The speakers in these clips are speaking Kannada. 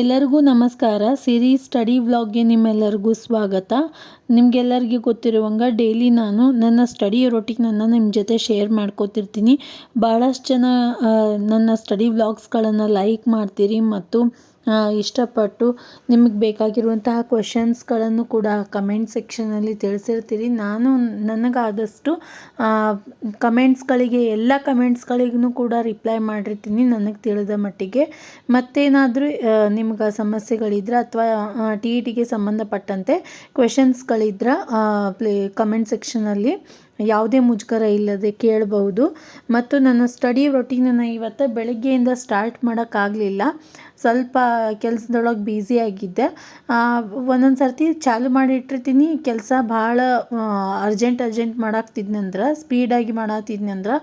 ಎಲ್ಲರಿಗೂ ನಮಸ್ಕಾರ. ಸಿರಿ ಸ್ಟಡಿ ವ್ಲಾಗ್ಗೆ ನಿಮ್ಮೆಲ್ಲರಿಗೂ ಸ್ವಾಗತ. ನಿಮಗೆಲ್ಲರಿಗೂ ಗೊತ್ತಿರುವಂಗೆ ಡೈಲಿ ನಾನು ನನ್ನ ಸ್ಟಡಿ ರೊಟೀನನ್ನು ನಿಮ್ಮ ಜೊತೆ ಶೇರ್ ಮಾಡ್ಕೋತಿರ್ತೀನಿ. ಭಾಳಷ್ಟು ಜನ ನನ್ನ ಸ್ಟಡಿ ವ್ಲಾಗ್ಸ್ಗಳನ್ನು ಲೈಕ್ ಮಾಡ್ತೀರಿ ಮತ್ತು ಇಷ್ಟಪಟ್ಟು ನಿಮಗೆ ಬೇಕಾಗಿರುವಂತಹ ಕ್ವೆಶನ್ಸ್ಗಳನ್ನು ಕೂಡ ಕಮೆಂಟ್ ಸೆಕ್ಷನಲ್ಲಿ ತಿಳಿಸಿರ್ತೀರಿ. ನಾನು ನನಗಾದಷ್ಟು ಕಮೆಂಟ್ಸ್ಗಳಿಗೆ ಎಲ್ಲ ಕಮೆಂಟ್ಸ್ಗಳಿಗೂ ಕೂಡ ರಿಪ್ಲೈ ಮಾಡಿರ್ತೀನಿ ನನಗೆ ತಿಳಿದ ಮಟ್ಟಿಗೆ. ಮತ್ತೇನಾದರೂ ನಿಮ್ಗೆ ಸಮಸ್ಯೆಗಳಿದ್ರೆ ಅಥವಾ ಟಿ ಇ ಟಿಗೆ ಸಂಬಂಧಪಟ್ಟಂತೆ ಕ್ವೆಶನ್ಸ್ಗಳಿದ್ರೆ ಪ್ಲೇ ಕಮೆಂಟ್ ಸೆಕ್ಷನಲ್ಲಿ ಯಾವುದೇ ಮುಜುಗರ ಇಲ್ಲದೆ ಕೇಳಬಹುದು. ಮತ್ತು ನನ್ನ ಸ್ಟಡಿ ರೊಟೀನನ್ನು ಇವತ್ತು ಬೆಳಗ್ಗೆಯಿಂದ ಸ್ಟಾರ್ಟ್ ಮಾಡೋಕ್ಕಾಗಲಿಲ್ಲ ಸ್ವಲ್ಪ ಕೆಲಸದೊಳಗೆ ಬ್ಯುಸಿ ಆಗಿದ್ದೆ. ಒಂದೊಂದು ಸರ್ತಿ ಚಾಲು ಮಾಡಿಟ್ಟಿರ್ತೀನಿ ಕೆಲಸ ಭಾಳ ಅರ್ಜೆಂಟ್ ಅರ್ಜೆಂಟ್ ಮಾಡಾಕ್ತಿದ್ನಂದ್ರೆ ಸ್ಪೀಡಾಗಿ ಮಾಡಾತಿದ್ನಂದ್ರೆ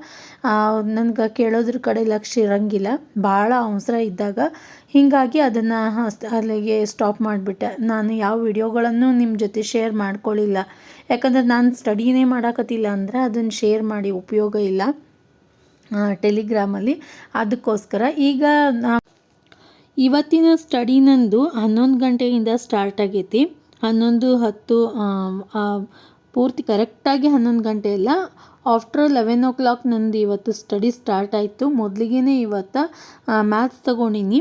ನನಗೆ ಕೇಳೋದ್ರ ಕಡೆ ಲಕ್ಷ್ಯ ಇರಂಗಿಲ್ಲ. ಭಾಳ ಅವಸರ ಇದ್ದಾಗ ಹೀಗಾಗಿ ಅದನ್ನು ಅಲ್ಲಿಗೆ ಸ್ಟಾಪ್ ಮಾಡಿಬಿಟ್ಟೆ. ನಾನು ಯಾವ ವಿಡಿಯೋಗಳನ್ನು ನಿಮ್ಮ ಜೊತೆ ಶೇರ್ ಮಾಡ್ಕೊಳ್ಳಿಲ್ಲ ಯಾಕಂದ್ರೆ ನಾನು ಸ್ಟಡಿನೇ ಮಾಡಾಕತ್ತಿಲ್ಲ ಅಂದರೆ ಅದನ್ನು ಶೇರ್ ಮಾಡಿ ಉಪಯೋಗ ಇಲ್ಲ. ಟೆಲಿಗ್ರಾಮಲ್ಲಿ ಅದಕ್ಕೋಸ್ಕರ ಈಗ ನಾ ಇವತ್ತಿನ ಸ್ಟಡಿ ನಂದು ಹನ್ನೊಂದು ಗಂಟೆಯಿಂದ ಸ್ಟಾರ್ಟ್ ಆಗೈತಿ. ಹನ್ನೊಂದು ಹತ್ತು ಪೂರ್ತಿ ಕರೆಕ್ಟಾಗಿ ಹನ್ನೊಂದು ಗಂಟೆ ಇಲ್ಲ ಆಫ್ಟರ್ ಲೆವೆನ್ ಓ ಕ್ಲಾಕ್ ನಂದು ಇವತ್ತು ಸ್ಟಡಿ ಸ್ಟಾರ್ಟ್ ಆಯಿತು. ಮೊದಲಿಗೆ ಇವತ್ತು ಮ್ಯಾಥ್ಸ್ ತಗೊಂಡಿನಿ.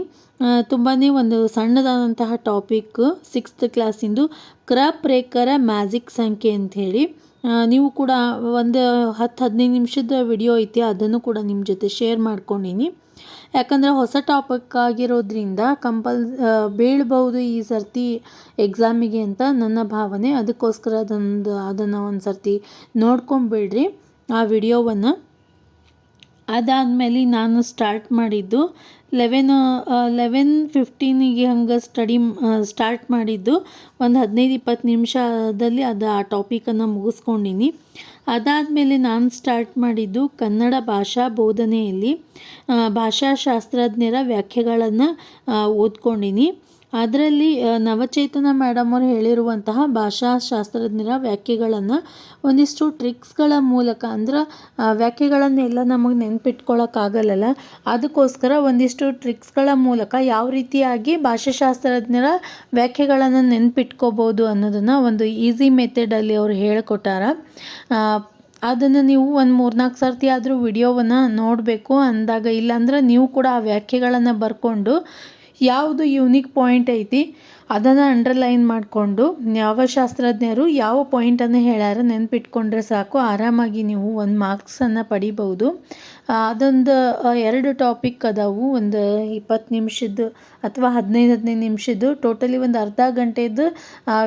ತುಂಬಾ ಒಂದು ಸಣ್ಣದಾದಂತಹ ಟಾಪಿಕ್ ಸಿಕ್ಸ್ತ್ ಕ್ಲಾಸಿಂದು ಕ್ರಾಪ್ ಪ್ರೇಕರ ಮ್ಯಾಜಿಕ್ ಸಂಖ್ಯೆ ಅಂಥೇಳಿ ನೀವು ಕೂಡ ಒಂದು ಹತ್ತು ಹದಿನೈದು ನಿಮಿಷದ ವಿಡಿಯೋ ಐತಿ, ಅದನ್ನು ಕೂಡ ನಿಮ್ಮ ಜೊತೆ ಶೇರ್ ಮಾಡ್ಕೊಂಡೀನಿ. ಯಾಕಂದರೆ ಹೊಸ ಟಾಪಿಕ್ ಆಗಿರೋದ್ರಿಂದ ಕಂಪಲ್ ಬೀಳ್ಬೋದು ಈ ಸರ್ತಿ ಎಕ್ಸಾಮಿಗೆ ಅಂತ ನನ್ನ ಭಾವನೆ. ಅದಕ್ಕೋಸ್ಕರ ಅದೊಂದು, ಅದನ್ನು ಒಂದು ಸರ್ತಿ ನೋಡ್ಕೊಂಬಿಡ್ರಿ ಆ ವಿಡಿಯೋವನ್ನು. ಅದಾದಮೇಲೆ ನಾನು ಸ್ಟಾರ್ಟ್ ಮಾಡಿದ್ದು ಲೆವೆನ್ ಲೆವೆನ್ ಫಿಫ್ಟೀನಿಗೆ ಹಂಗೆ ಸ್ಟಡಿ ಸ್ಟಾರ್ಟ್ ಮಾಡಿದ್ದು. ಒಂದು ಹದಿನೈದು ಇಪ್ಪತ್ತು ನಿಮಿಷದಲ್ಲಿ ಅದು ಆ ಟಾಪಿಕನ್ನು ಮುಗಿಸ್ಕೊಂಡಿನಿ. ಅದಾದಮೇಲೆ ನಾನು ಸ್ಟಾರ್ಟ್ ಮಾಡಿದ್ದು ಕನ್ನಡ ಭಾಷಾ ಬೋಧನೆಯಲ್ಲಿ ಭಾಷಾಶಾಸ್ತ್ರಜ್ಞರ ವ್ಯಾಖ್ಯೆಗಳನ್ನು ಓದ್ಕೊಂಡಿನಿ. ಅದರಲ್ಲಿ ನವಚೇತನ ಮೇಡಮ್ ಅವರು ಹೇಳಿರುವಂತಹ ಭಾಷಾಶಾಸ್ತ್ರಜ್ಞರ ವ್ಯಾಖ್ಯೆಗಳನ್ನು ಒಂದಿಷ್ಟು ಟ್ರಿಕ್ಸ್ಗಳ ಮೂಲಕ ಅಂದ್ರೆ ವ್ಯಾಖ್ಯೆಗಳನ್ನೆಲ್ಲ ನಮಗೆ ನೆನ್ಪಿಟ್ಕೊಳ್ಳೋಕ್ಕಾಗಲ್ಲಲ್ಲ ಅದಕ್ಕೋಸ್ಕರ ಒಂದಿಷ್ಟು ಟ್ರಿಕ್ಸ್ಗಳ ಮೂಲಕ ಯಾವ ರೀತಿಯಾಗಿ ಭಾಷಾಶಾಸ್ತ್ರಜ್ಞರ ವ್ಯಾಖ್ಯೆಗಳನ್ನು ನೆನ್ಪಿಟ್ಕೋಬೋದು ಅನ್ನೋದನ್ನು ಒಂದು ಈಸಿ ಮೆಥಡಲ್ಲಿ ಅವರು ಹೇಳಿಕೊಟ್ಟಾರ. ಅದನ್ನು ನೀವು ಒಂದು ಮೂರ್ನಾಲ್ಕು ಸರ್ತಿ ಆದರೂ ವಿಡಿಯೋವನ್ನು ನೋಡಬೇಕು ಅಂದಾಗ, ಇಲ್ಲಾಂದ್ರೆ ನೀವು ಕೂಡ ಆ ವ್ಯಾಖ್ಯೆಗಳನ್ನು ಬರ್ಕೊಂಡು ಯಾವುದು ಯೂನಿಕ್ ಪಾಯಿಂಟ್ ಐತಿ, ಅದನ್ನು ಅಂಡರ್ಲೈನ್ ಮಾಡಿಕೊಂಡು ಯಾವ ಶಾಸ್ತ್ರಜ್ಞರು ಯಾವ ಪಾಯಿಂಟನ್ನು ಹೇಳ್ಯಾರ ನೆನ್ಪಿಟ್ಕೊಂಡ್ರೆ ಸಾಕು, ಆರಾಮಾಗಿ ನೀವು ಒಂದು ಮಾರ್ಕ್ಸನ್ನು ಪಡಿಬೋದು ಅದೊಂದು ಎರಡು ಟಾಪಿಕ್ ಅದಾವು, ಒಂದು ಇಪ್ಪತ್ತು ನಿಮಿಷದ್ದು ಅಥವಾ ಹದಿನೈದು ಹದಿನೈದು ನಿಮಿಷದ್ದು ಟೋಟಲಿ ಒಂದು ಅರ್ಧ ಗಂಟೆದು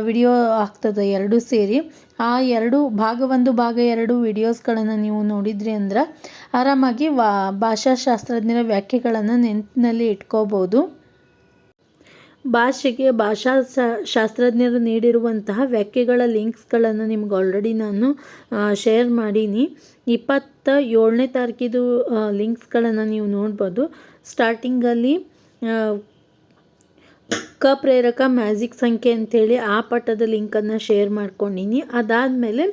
ವಿಡಿಯೋ ಆಗ್ತದೆ ಎರಡೂ ಸೇರಿ. ಆ ಎರಡು ಭಾಗ, ಒಂದು ಭಾಗ ಎರಡು ವಿಡಿಯೋಸ್ಗಳನ್ನು ನೀವು ನೋಡಿದ್ರಿ ಅಂದ್ರೆ ಆರಾಮಾಗಿ ವಾ, ಭಾಷಾಶಾಸ್ತ್ರಜ್ಞರ ವ್ಯಾಖ್ಯೆಗಳನ್ನು ನೆನಪಿನಲ್ಲಿ ಇಟ್ಕೋಬೋದು ಭಾಷೆಗೆ ಭಾಷಾ ಶಾಸ್ತ್ರಜ್ಞರು ನೀಡಿರುವಂತಹ ವ್ಯಾಖ್ಯೆಗಳ ಲಿಂಕ್ಸ್ಗಳನ್ನು ನಿಮ್ಗೆ ಆಲ್ರೆಡಿ ನಾನು ಶೇರ್ ಮಾಡೀನಿ. ಇಪ್ಪತ್ತ ಏಳನೇ ತಾರೀಕಿದು ಲಿಂಕ್ಸ್ಗಳನ್ನು ನೀವು ನೋಡ್ಬೋದು. ಸ್ಟಾರ್ಟಿಂಗಲ್ಲಿ ಕ ಪ್ರೇರಕ ಮ್ಯಾಜಿಕ್ ಸಂಖ್ಯೆ ಅಂಥೇಳಿ ಆ ಪಟ್ಟದ ಲಿಂಕನ್ನು ಶೇರ್ ಮಾಡ್ಕೊಂಡಿನಿ. ಅದಾದಮೇಲೆ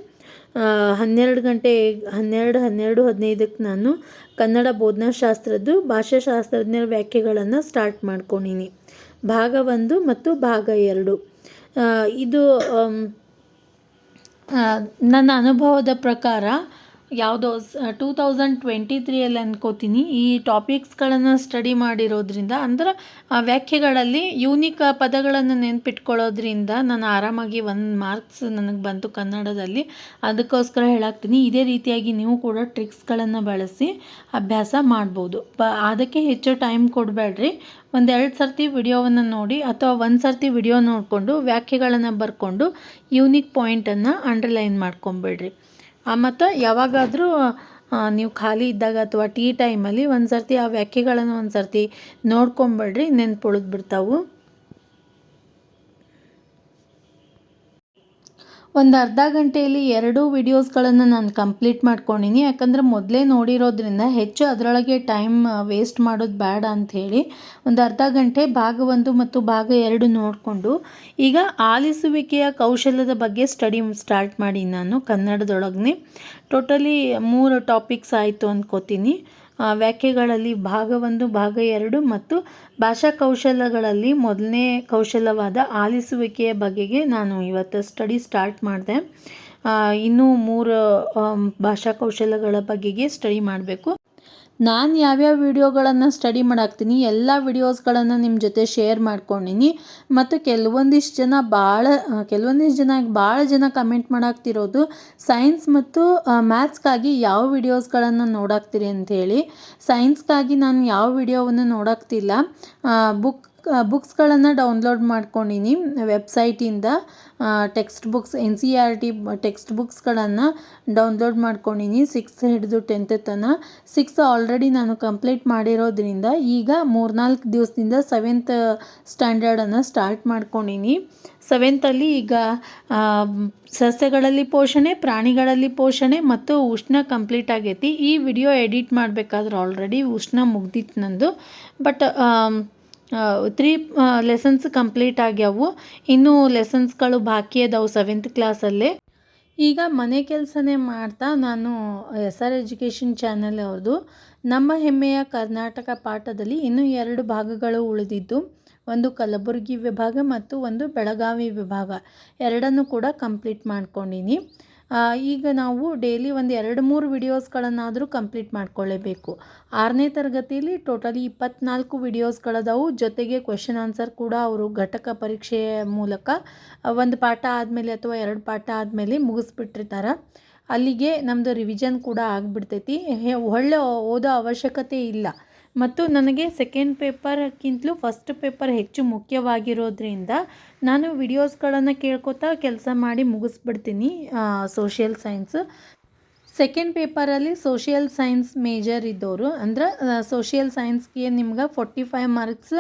ಹನ್ನೆರಡು ಗಂಟೆ, ಹನ್ನೆರಡು ಹನ್ನೆರಡು ಹದಿನೈದಕ್ಕೆ ನಾನು ಕನ್ನಡ ಬೋಧನಾಶಾಸ್ತ್ರದ್ದು ಭಾಷಾಶಾಸ್ತ್ರಜ್ಞರ ವ್ಯಾಖ್ಯೆಗಳನ್ನು ಸ್ಟಾರ್ಟ್ ಮಾಡ್ಕೊಂಡಿನಿ. ಭಾಗ ಒಂದು ಮತ್ತು ಭಾಗ ಎರಡು. ಇದು ನನ್ನ ಅನುಭವದ ಪ್ರಕಾರ ಯಾವುದೋ ಟೂ ತೌಸಂಡ್ ಟ್ವೆಂಟಿ ತ್ರೀಯಲ್ಲಿ ಅನ್ಕೋತೀನಿ. ಈ ಟಾಪಿಕ್ಸ್ಗಳನ್ನು ಸ್ಟಡಿ ಮಾಡಿರೋದ್ರಿಂದ ಅಂದ್ರೆ ವ್ಯಾಖ್ಯೆಗಳಲ್ಲಿ ಯೂನಿಕ್ ಪದಗಳನ್ನು ನೆನ್ಪಿಟ್ಕೊಳ್ಳೋದ್ರಿಂದ ನಾನು ಆರಾಮಾಗಿ ಒಂದು ಮಾರ್ಕ್ಸ್ ನನಗೆ ಬಂತು ಕನ್ನಡದಲ್ಲಿ. ಅದಕ್ಕೋಸ್ಕರ ಹೇಳಾಕ್ತೀನಿ. ಇದೇ ರೀತಿಯಾಗಿ ನೀವು ಕೂಡ ಟ್ರಿಕ್ಸ್ಗಳನ್ನು ಬಳಸಿ ಅಭ್ಯಾಸ ಮಾಡ್ಬೋದು. ಬ, ಅದಕ್ಕೆ ಹೆಚ್ಚು ಟೈಮ್ ಕೊಡಬೇಡ್ರಿ. ಒಂದೆರಡು ಸರ್ತಿ ವಿಡಿಯೋವನ್ನು ನೋಡಿ ಅಥವಾ ಒಂದು ಸರ್ತಿ ವಿಡಿಯೋ ನೋಡಿಕೊಂಡು ವ್ಯಾಖ್ಯೆಗಳನ್ನು ಬರ್ಕೊಂಡು ಯೂನಿಕ್ ಪಾಯಿಂಟನ್ನು ಅಂಡರ್ಲೈನ್ ಮಾಡ್ಕೊಂಬಿಡ್ರಿ. ಮತ್ತು ಯಾವಾಗಾದರೂ ನೀವು ಖಾಲಿ ಇದ್ದಾಗ ಅಥವಾ ಟೀ ಟೈಮಲ್ಲಿ ಒಂದು ಸರ್ತಿ ಆ ವ್ಯಾಖ್ಯೆಗಳನ್ನು ಒಂದು ಸರ್ತಿ ನೋಡ್ಕೊಂಬಿಡ್ರಿ ನೆನ್ಪು ಬಿಡ್ತಾವು ಒಂದು ಅರ್ಧ ಗಂಟೆಯಲ್ಲಿ ಎರಡೂ ವಿಡಿಯೋಸ್ಗಳನ್ನು ನಾನು ಕಂಪ್ಲೀಟ್ ಮಾಡ್ಕೊಂಡಿನಿ. ಯಾಕಂದರೆ ಮೊದಲೇ ನೋಡಿರೋದ್ರಿಂದ ಹೆಚ್ಚು ಅದರೊಳಗೆ ಟೈಮ್ ವೇಸ್ಟ್ ಮಾಡೋದು ಬೇಡ ಅಂಥೇಳಿ ಒಂದು ಅರ್ಧ ಗಂಟೆ ಭಾಗ ಒಂದು ಮತ್ತು ಭಾಗ ಎರಡು ನೋಡಿಕೊಂಡು ಈಗ ಆಲಿಸುವಿಕೆಯ ಕೌಶಲ್ಯದ ಬಗ್ಗೆ ಸ್ಟಡಿ ಸ್ಟಾರ್ಟ್ ಮಾಡಿ ನಾನು ಕನ್ನಡದೊಳಗನೆ. ಟೋಟಲಿ ಮೂರು ಟಾಪಿಕ್ಸ್ ಆಯಿತು ಅಂದ್ಕೋತೀನಿ ವ್ಯಾಖ್ಯೆಗಳಲ್ಲಿ ಭಾಗ ಒಂದು, ಭಾಗ ಎರಡು ಮತ್ತು ಭಾಷಾ ಕೌಶಲಗಳಲ್ಲಿ ಮೊದಲನೇ ಕೌಶಲವಾದ ಆಲಿಸುವಿಕೆಯ ಬಗೆಗೆ ನಾನು ಇವತ್ತು ಸ್ಟಡಿ ಸ್ಟಾರ್ಟ್ ಮಾಡಿದೆ. ಇನ್ನೂ ಮೂರು ಭಾಷಾ ಕೌಶಲಗಳ ಬಗೆಗೆ ಸ್ಟಡಿ ಮಾಡಬೇಕು. ನಾನು ಯಾವ್ಯಾವ ವಿಡಿಯೋಗಳನ್ನು ಸ್ಟಡಿ ಮಾಡಾಕ್ತೀನಿ, ಎಲ್ಲ ವಿಡಿಯೋಸ್ಗಳನ್ನು ನಿಮ್ಮ ಜೊತೆ ಶೇರ್ ಮಾಡ್ಕೊಂಡಿನಿ. ಮತ್ತು ಕೆಲವೊಂದಿಷ್ಟು ಜನ ಭಾಳ ಕೆಲವೊಂದಿಷ್ಟು ಜನ ಭಾಳ ಜನ ಕಮೆಂಟ್ ಮಾಡಾಕ್ತಿರೋದು ಸೈನ್ಸ್ ಮತ್ತು ಮ್ಯಾಥ್ಸ್ಗಾಗಿ ಯಾವ ವಿಡಿಯೋಸ್ಗಳನ್ನು ನೋಡಾಕ್ತೀರಿ ಅಂಥೇಳಿ ಸೈನ್ಸ್ಗಾಗಿ ನಾನು ಯಾವ ವಿಡಿಯೋವನ್ನು ನೋಡಾಕ್ತಿಲ್ಲ. ಬುಕ್ ಬುಕ್ಸ್ಗಳನ್ನು ಡೌನ್ಲೋಡ್ ಮಾಡ್ಕೊಂಡಿನಿ. ವೆಬ್ಸೈಟಿಂದ textbooks, N C R T text ಬುಕ್ಸ್ಗಳನ್ನು download ಮಾಡ್ಕೊಂಡಿನಿ. ಸಿಕ್ಸ್ ಹಿಡಿದು ಟೆಂತ್ ತನಕ ಸಿಕ್ಸ್ ಆಲ್ರೆಡಿ ನಾನು ಕಂಪ್ಲೀಟ್ ಮಾಡಿರೋದ್ರಿಂದ ಈಗ ಮೂರ್ನಾಲ್ಕು ದಿವಸದಿಂದ ಸೆವೆಂತ್ ಸ್ಟ್ಯಾಂಡರ್ಡನ್ನು ಸ್ಟಾರ್ಟ್ ಮಾಡ್ಕೊಂಡಿನಿ. ಸೆವೆಂತಲ್ಲಿ ಈಗ ಸಸ್ಯಗಳಲ್ಲಿ ಪೋಷಣೆ, ಪ್ರಾಣಿಗಳಲ್ಲಿ ಪೋಷಣೆ ಮತ್ತು ಉಷ್ಣ ಕಂಪ್ಲೀಟ್ ಆಗೈತಿ. ಈ ವಿಡಿಯೋ ಎಡಿಟ್ ಮಾಡಬೇಕಾದ್ರೆ ಆಲ್ರೆಡಿ ಉಷ್ಣ ಮುಗ್ದಿತ್ತು ನಂದು. ಬಟ್ ತ್ರೀ ಲೆಸನ್ಸ್ ಕಂಪ್ಲೀಟ್ ಆಗ್ಯಾವು ಇನ್ನೂ ಲೆಸನ್ಸ್ಗಳು ಬಾಕಿ ಅದಾವು ಸೆವೆಂತ್ ಕ್ಲಾಸಲ್ಲೇ ಈಗ ಮನೆ ಕೆಲಸನೇ ಮಾಡ್ತಾ ನಾನು ಎಸ್ ಆರ್ ಎಜುಕೇಷನ್ ಚಾನಲ್ ಅವ್ರದ್ದು ನಮ್ಮ ಹೆಮ್ಮೆಯ ಕರ್ನಾಟಕ ಪಾಠದಲ್ಲಿ ಇನ್ನೂ ಎರಡು ಭಾಗಗಳು ಉಳಿದಿದ್ದು. ಒಂದು ಕಲಬುರಗಿ ವಿಭಾಗ ಮತ್ತು ಒಂದು ಬೆಳಗಾವಿ ವಿಭಾಗ. ಎರಡನ್ನು ಕೂಡ ಕಂಪ್ಲೀಟ್ ಮಾಡ್ಕೊಂಡಿನಿ. ಈಗ ನಾವು ಡೈಲಿ ಒಂದು ಎರಡು ಮೂರು ವಿಡಿಯೋಸ್ಗಳನ್ನಾದರೂ ಕಂಪ್ಲೀಟ್ ಮಾಡ್ಕೊಳ್ಳೇಬೇಕು. ಆರನೇ ತರಗತಿಯಲ್ಲಿ ಟೋಟಲಿ ಇಪ್ಪತ್ನಾಲ್ಕು ವಿಡಿಯೋಸ್ಗಳದಾವು ಜೊತೆಗೆ ಕ್ವೆಶನ್ ಆನ್ಸರ್ ಕೂಡ ಅವರು ಘಟಕ ಪರೀಕ್ಷೆಯ ಮೂಲಕ ಒಂದು ಪಾಠ ಆದಮೇಲೆ ಅಥವಾ ಎರಡು ಪಾಠ ಆದಮೇಲೆ ಮುಗಿಸ್ಬಿಟ್ಟಿರ್ತಾರೆ. ಅಲ್ಲಿಗೆ ನಮ್ಮದು ರಿವಿಷನ್ ಕೂಡ ಆಗಿಬಿಡ್ತೈತಿ. ಒಳ್ಳೆ ಓದೋ ಅವಶ್ಯಕತೆ ಇಲ್ಲ. ಮತ್ತು ನನಗೆ ಸೆಕೆಂಡ್ ಪೇಪರ್ಕ್ಕಿಂತಲೂ ಫಸ್ಟ್ ಪೇಪರ್ ಹೆಚ್ಚು ಮುಖ್ಯವಾಗಿರೋದ್ರಿಂದ ನಾನು ವಿಡಿಯೋಸ್ಗಳನ್ನು ಕೇಳ್ಕೊತಾ ಕೆಲಸ ಮಾಡಿ ಮುಗಿಸ್ಬಿಡ್ತೀನಿ ಸೋಷಿಯಲ್ ಸೈನ್ಸ್ ಸೆಕೆಂಡ್ ಪೇಪರಲ್ಲಿ ಸೋಷಿಯಲ್ ಸೈನ್ಸ್ ಮೇಜರ್ ಇದ್ದವರು ಅಂದ್ರೆ ಸೋಷಿಯಲ್ ಸೈನ್ಸ್ಗೆ ನಿಮ್ಗೆ ಫೋರ್ಟಿ ಫೈವ್ ಮಾರ್ಕ್ಸ್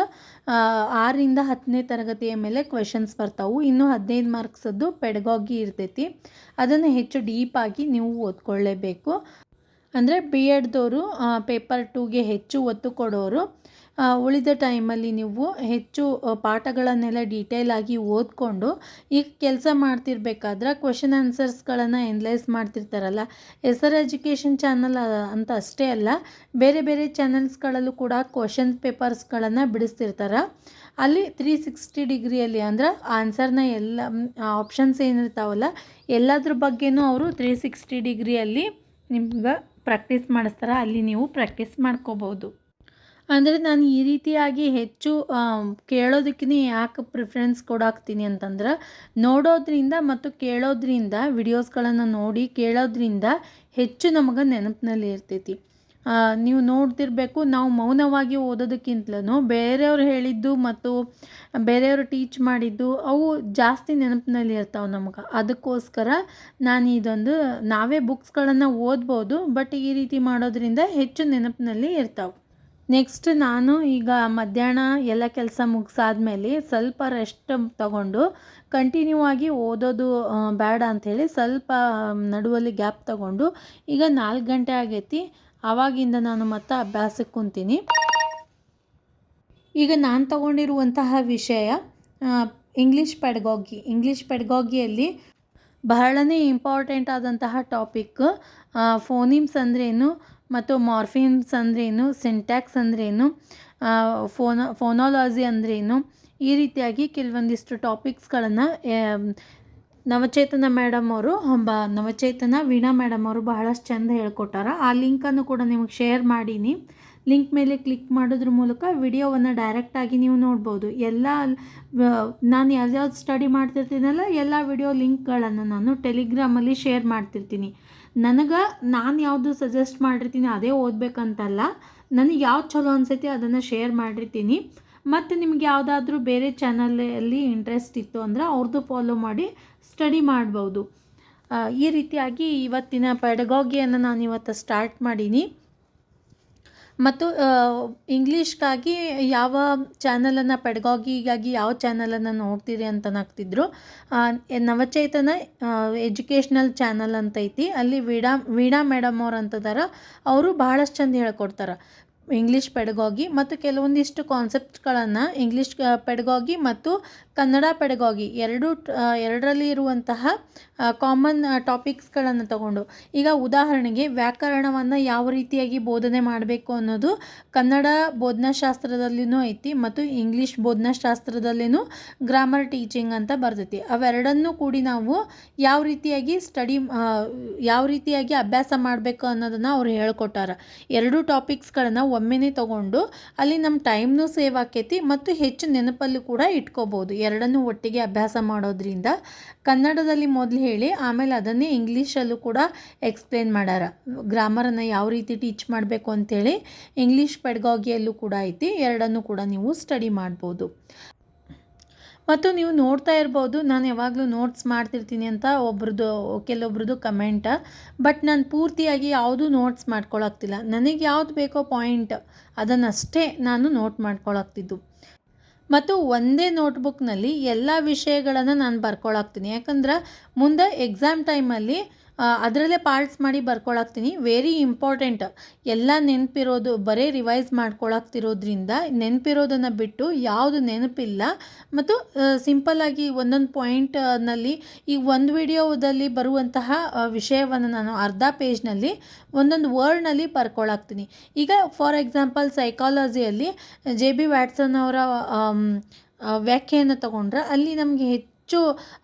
ಆರರಿಂದ ಹತ್ತನೇ ತರಗತಿಯ ಮೇಲೆ ಕ್ವೆಶನ್ಸ್ ಬರ್ತಾವು. ಇನ್ನು ಹದಿನೈದು ಮಾರ್ಕ್ಸದ್ದು ಪೆಡಗಾಗಿ ಇರ್ತೈತಿ. ಅದನ್ನು ಹೆಚ್ಚು ಡೀಪಾಗಿ ನೀವು ಓದ್ಕೊಳ್ಳೇಬೇಕು ಅಂದರೆ ಬಿ ಎಡ್ದವರು ಪೇಪರ್ ಟೂಗೆ ಹೆಚ್ಚು ಒತ್ತು ಕೊಡೋರು. ಉಳಿದ ಟೈಮಲ್ಲಿ ನೀವು ಹೆಚ್ಚು ಪಾಠಗಳನ್ನೆಲ್ಲ ಡೀಟೇಲ್ ಆಗಿ ಓದ್ಕೊಂಡು ಈಗ ಕೆಲಸ ಮಾಡ್ತಿರ್ಬೇಕಾದ್ರೆ ಕ್ವೆಶನ್ ಆನ್ಸರ್ಸ್ಗಳನ್ನು ಎನ್ಲೈಸ್ ಮಾಡ್ತಿರ್ತಾರಲ್ಲ. ಎಸ್ ಆರ್ ಎಜುಕೇಷನ್ ಚಾನಲ್ ಅಂತ ಅಷ್ಟೇ ಅಲ್ಲ, ಬೇರೆ ಬೇರೆ ಚಾನಲ್ಸ್ಗಳಲ್ಲೂ ಕೂಡ ಕ್ವಶನ್ ಪೇಪರ್ಸ್ಗಳನ್ನು ಬಿಡಿಸ್ತಿರ್ತಾರೆ. ಅಲ್ಲಿ ತ್ರೀ ಸಿಕ್ಸ್ಟಿ ಡಿಗ್ರಿಯಲ್ಲಿ ಅಂದ್ರೆ ಆನ್ಸರ್ನ ಎಲ್ಲ ಆಪ್ಷನ್ಸ್ ಏನಿರ್ತಾವಲ್ಲ, ಎಲ್ಲದ್ರ ಬಗ್ಗೆನೂ ಅವರು ತ್ರೀ ಸಿಕ್ಸ್ಟಿ ಡಿಗ್ರಿಯಲ್ಲಿ ನಿಮ್ಗೆ ಪ್ರಾಕ್ಟೀಸ್ ಮಾಡಿಸ್ತಾರೆ, ಅಲ್ಲಿ ನೀವು ಪ್ರಾಕ್ಟೀಸ್ ಮಾಡ್ಕೋಬೋದು. ಅಂದರೆ ನಾನು ಈ ರೀತಿಯಾಗಿ ಹೆಚ್ಚು ಕೇಳೋದಕ್ಕೆ ಯಾಕೆ ಪ್ರಿಫರೆನ್ಸ್ ಕೊಡಾಕ್ತೀನಿ ಅಂತಂದ್ರೆ, ನೋಡೋದ್ರಿಂದ ಮತ್ತು ಕೇಳೋದ್ರಿಂದ ವಿಡಿಯೋಸ್ಗಳನ್ನು ನೋಡಿ ಕೇಳೋದ್ರಿಂದ ಹೆಚ್ಚು ನಮಗೆ ನೆನಪಿನಲ್ಲಿ ಇರ್ತೈತಿ. ನೀವು ನೋಡ್ತಿರಬೇಕು, ನಾವು ಮೌನವಾಗಿ ಓದೋದಕ್ಕಿಂತಲೂ ಬೇರೆಯವ್ರು ಹೇಳಿದ್ದು ಮತ್ತು ಬೇರೆಯವರು ಟೀಚ್ ಮಾಡಿದ್ದು ಅವು ಜಾಸ್ತಿ ನೆನಪಿನಲ್ಲಿ ಇರ್ತಾವೆ ನಮಗೆ. ಅದಕ್ಕೋಸ್ಕರ ನಾನು ಇದೊಂದು, ನಾವೇ ಬುಕ್ಸ್ಗಳನ್ನು ಓದ್ಬೋದು ಬಟ್ ಈ ರೀತಿ ಮಾಡೋದ್ರಿಂದ ಹೆಚ್ಚು ನೆನಪಿನಲ್ಲಿ ಇರ್ತಾವೆ. ನೆಕ್ಸ್ಟ್ ನಾನು ಈಗ ಮಧ್ಯಾಹ್ನ ಎಲ್ಲ ಕೆಲಸ ಮುಗಿಸಾದ್ಮೇಲೆ ಸ್ವಲ್ಪ ರೆಸ್ಟ್ ತಗೊಂಡು ಕಂಟಿನ್ಯೂ ಆಗಿ ಓದೋದು ಬೇಡ ಅಂಥೇಳಿ ಸ್ವಲ್ಪ ನಡುವಲ್ಲಿ ಗ್ಯಾಪ್ ತಗೊಂಡು ಈಗ ನಾಲ್ಕು ಗಂಟೆ ಆಗೈತಿ. ಆವಾಗಿಂದ ನಾನು ಮತ್ತೆ ಅಭ್ಯಾಸಕ್ಕೆ ಕುಂತೀನಿ. ಈಗ ನಾನು ತಗೊಂಡಿರುವಂತಹ ವಿಷಯ ಇಂಗ್ಲೀಷ್ ಪೆಡಗಾಗಿ ಇಂಗ್ಲೀಷ್ ಪೆಡಗಾಗಿಯಲ್ಲಿ ಬಹಳನೇ ಇಂಪಾರ್ಟೆಂಟ್ ಆದಂತಹ ಟಾಪಿಕ್ ಫೋನಿಮ್ಸ್ ಅಂದ್ರೇನು ಮತ್ತು ಮಾರ್ಫಿಮ್ಸ್ ಅಂದ್ರೇನು ಸಿಂಟ್ಯಾಕ್ಸ್ ಅಂದ್ರೇನು ಫೋನ ಫೋನಾಲಜಿ ಅಂದ್ರೇನು, ಈ ರೀತಿಯಾಗಿ ಕೆಲವೊಂದಿಷ್ಟು ಟಾಪಿಕ್ಸ್ಗಳನ್ನು ನವಚೇತನ ಮೇಡಮ್ ಅವರು ಒಬ್ಬ ನವಚೇತನ ವೀಣಾ ಮೇಡಮ್ ಅವರು ಬಹಳಷ್ಟು ಚೆಂದ ಹೇಳ್ಕೊಟ್ಟಾರ. ಆ ಲಿಂಕನ್ನು ಕೂಡ ನಿಮಗೆ ಶೇರ್ ಮಾಡೀನಿ. ಲಿಂಕ್ ಮೇಲೆ ಕ್ಲಿಕ್ ಮಾಡೋದ್ರ ಮೂಲಕ ವಿಡಿಯೋವನ್ನು ಡೈರೆಕ್ಟಾಗಿ ನೀವು ನೋಡ್ಬೋದು. ಎಲ್ಲ ನಾನು ಯಾವ್ಯಾವ್ದು ಸ್ಟಡಿ ಮಾಡ್ತಿರ್ತೀನಲ್ಲ, ಎಲ್ಲ ವಿಡಿಯೋ ಲಿಂಕ್ಗಳನ್ನು ನಾನು ಟೆಲಿಗ್ರಾಮಲ್ಲಿ ಶೇರ್ ಮಾಡ್ತಿರ್ತೀನಿ. ನನಗೆ ನಾನು ಯಾವುದು ಸಜೆಸ್ಟ್ ಮಾಡಿರ್ತೀನಿ ಅದೇ ಓದಬೇಕಂತಲ್ಲ, ನನಗೆ ಯಾವ್ದು ಚಲೋ ಅನ್ಸೈತಿ ಅದನ್ನು ಶೇರ್ ಮಾಡಿರ್ತೀನಿ. ಮತ್ತು ನಿಮ್ಗೆ ಯಾವುದಾದ್ರೂ ಬೇರೆ ಚಾನಲಲ್ಲಿ ಇಂಟ್ರೆಸ್ಟ್ ಇತ್ತು ಅಂದರೆ ಅವ್ರದ್ದು ಫಾಲೋ ಮಾಡಿ. ಸ್ಟಡಿ ಮಾಡ್ಬೋದು. ಈ ರೀತಿಯಾಗಿ ಇವತ್ತಿನ ಪೆಡಗಾಗಿಯನ್ನು ನಾನು ಇವತ್ತು ಸ್ಟಾರ್ಟ್ ಮಾಡೀನಿ. ಮತ್ತು ಇಂಗ್ಲೀಷ್ಗಾಗಿ ಯಾವ ಚಾನಲನ್ನು, ಪೆಡಗಾಗಿಗಾಗಿ ಯಾವ ಚಾನಲನ್ನು ನೋಡ್ತೀರಿ ಅಂತ ನಾಗ್ತಿದ್ರು. ನವಚೇತನ ಎಜುಕೇಷ್ನಲ್ ಚಾನಲ್ ಅಂತ ಐತಿ ಅಲ್ಲಿ ವೀಡಾ, ವೀಣಾ ಮೇಡಮ್ ಅವ್ರು ಅಂತದಾರ. ಅವರು ಭಾಳಷ್ಟು ಚಂದ ಹೇಳ್ಕೊಡ್ತಾರೆ ಇಂಗ್ಲೀಷ್ ಪೆಡಗಾಗಿ. ಮತ್ತು ಕೆಲವೊಂದಿಷ್ಟು ಕಾನ್ಸೆಪ್ಟ್ಗಳನ್ನು ಇಂಗ್ಲೀಷ್ ಪೆಡಗಾಗಿ ಮತ್ತು ಕನ್ನಡ ಪೆಡಗಾಗಿ ಎರಡು ಎರಡರಲ್ಲಿ ಇರುವಂತಹ ಕಾಮನ್ ಟಾಪಿಕ್ಸ್ಗಳನ್ನು ತಗೊಂಡು. ಈಗ ಉದಾಹರಣೆಗೆ ವ್ಯಾಕರಣವನ್ನು ಯಾವ ರೀತಿಯಾಗಿ ಬೋಧನೆ ಮಾಡಬೇಕು ಅನ್ನೋದು ಕನ್ನಡ ಬೋಧನಾಶಾಸ್ತ್ರದಲ್ಲಿನೂ ಐತಿ ಮತ್ತು ಇಂಗ್ಲೀಷ್ ಬೋಧನಾಶಾಸ್ತ್ರದಲ್ಲಿನೂ ಗ್ರಾಮರ್ ಟೀಚಿಂಗ್ ಅಂತ ಬರ್ತೈತಿ. ಅವೆರಡನ್ನೂ ಕೂಡಿ ನಾವು ಯಾವ ರೀತಿಯಾಗಿ ಸ್ಟಡಿ ಯಾವ ರೀತಿಯಾಗಿ ಅಭ್ಯಾಸ ಮಾಡಬೇಕು ಅನ್ನೋದನ್ನು ಅವ್ರು ಹೇಳ್ಕೊಟ್ಟಾರ. ಎರಡೂ ಟಾಪಿಕ್ಸ್ಗಳನ್ನು ಒಮ್ಮೆನೇ ತಗೊಂಡು ಅಲ್ಲಿ ನಮ್ಮ ಟೈಮ್ನೂ ಸೇವ್ ಆಕೈತಿ ಮತ್ತು ಹೆಚ್ಚು ನೆನಪಲ್ಲಿ ಕೂಡ ಇಟ್ಕೋಬೋದು. ಎರಡನ್ನೂ ಒಟ್ಟಿಗೆ ಅಭ್ಯಾಸ ಮಾಡೋದ್ರಿಂದ ಕನ್ನಡದಲ್ಲಿ ಮೊದಲು ಹೇಳಿ ಆಮೇಲೆ ಅದನ್ನೇ ಇಂಗ್ಲೀಷಲ್ಲೂ ಕೂಡ ಎಕ್ಸ್ಪ್ಲೇನ್ ಮಾಡ್ಯಾರ. ಗ್ರಾಮರನ್ನು ಯಾವ ರೀತಿ ಟೀಚ್ ಮಾಡಬೇಕು ಅಂತೇಳಿ ಇಂಗ್ಲೀಷ್ ಪೆಡ್ಗಾಗಿಯಲ್ಲೂ ಕೂಡ ಐತಿ, ಎರಡನ್ನೂ ಕೂಡ ನೀವು ಸ್ಟಡಿ ಮಾಡ್ಬೋದು. ಮತ್ತು ನೀವು ನೋಡ್ತಾ ಇರ್ಬೋದು, ನಾನು ಯಾವಾಗಲೂ ನೋಟ್ಸ್ ಮಾಡ್ತಿರ್ತೀನಿ ಅಂತ ಒಬ್ರದ್ದು, ಕೆಲವೊಬ್ರದ್ದು ಕಮೆಂಟ ಬಟ್ ನಾನು ಪೂರ್ತಿಯಾಗಿ ಯಾವುದು ನೋಟ್ಸ್ ಮಾಡ್ಕೊಳಕ್ತಿಲ್ಲ. ನನಗೆ ಯಾವ್ದು ಬೇಕೋ ಪಾಯಿಂಟ್ ಅದನ್ನಷ್ಟೇ ನಾನು ನೋಟ್ ಮಾಡ್ಕೊಳಕ್ತಿದ್ದು. ಮತ್ತು ಒಂದೇ ನೋಟ್ಬುಕ್ನಲ್ಲಿ ಎಲ್ಲ ವಿಷಯಗಳನ್ನು ನಾನು ಬರ್ಕೊಳಾಕ್ತೀನಿ ಯಾಕಂದ್ರೆ ಮುಂದೆ ಎಕ್ಸಾಮ್ ಟೈಮಲ್ಲಿ ಅದರಲ್ಲೇ ಪಾರ್ಟ್ಸ್ ಮಾಡಿ ಬರ್ಕೊಳಾಕ್ತೀನಿ. ವೆರಿ ಇಂಪಾರ್ಟೆಂಟ್ ಎಲ್ಲ ನೆನಪಿರೋದು, ಬರೀ ರಿವೈಸ್ ಮಾಡ್ಕೊಳಕ್ತಿರೋದ್ರಿಂದ ನೆನಪಿರೋದನ್ನು ಬಿಟ್ಟು ಯಾವುದು ನೆನಪಿಲ್ಲ. ಮತ್ತು ಸಿಂಪಲ್ಲಾಗಿ ಒಂದೊಂದು ಪಾಯಿಂಟ್ನಲ್ಲಿ ಈ ಒಂದು ವಿಡಿಯೋದಲ್ಲಿ ಬರುವಂತಹ ವಿಷಯವನ್ನು ನಾನು ಅರ್ಧ ಪೇಜ್ನಲ್ಲಿ ಒಂದೊಂದು ವರ್ಡ್ನಲ್ಲಿ ಬರ್ಕೊಳಾಕ್ತೀನಿ. ಈಗ ಫಾರ್ ಎಕ್ಸಾಂಪಲ್ ಸೈಕಾಲಜಿಯಲ್ಲಿ ಜೆ ಬಿ ವ್ಯಾಟ್ಸನ್ ಅವರ ವ್ಯಾಖ್ಯೆಯನ್ನು ತಗೊಂಡ್ರೆ ಅಲ್ಲಿ ನಮಗೆ ಹೆಚ್ಚು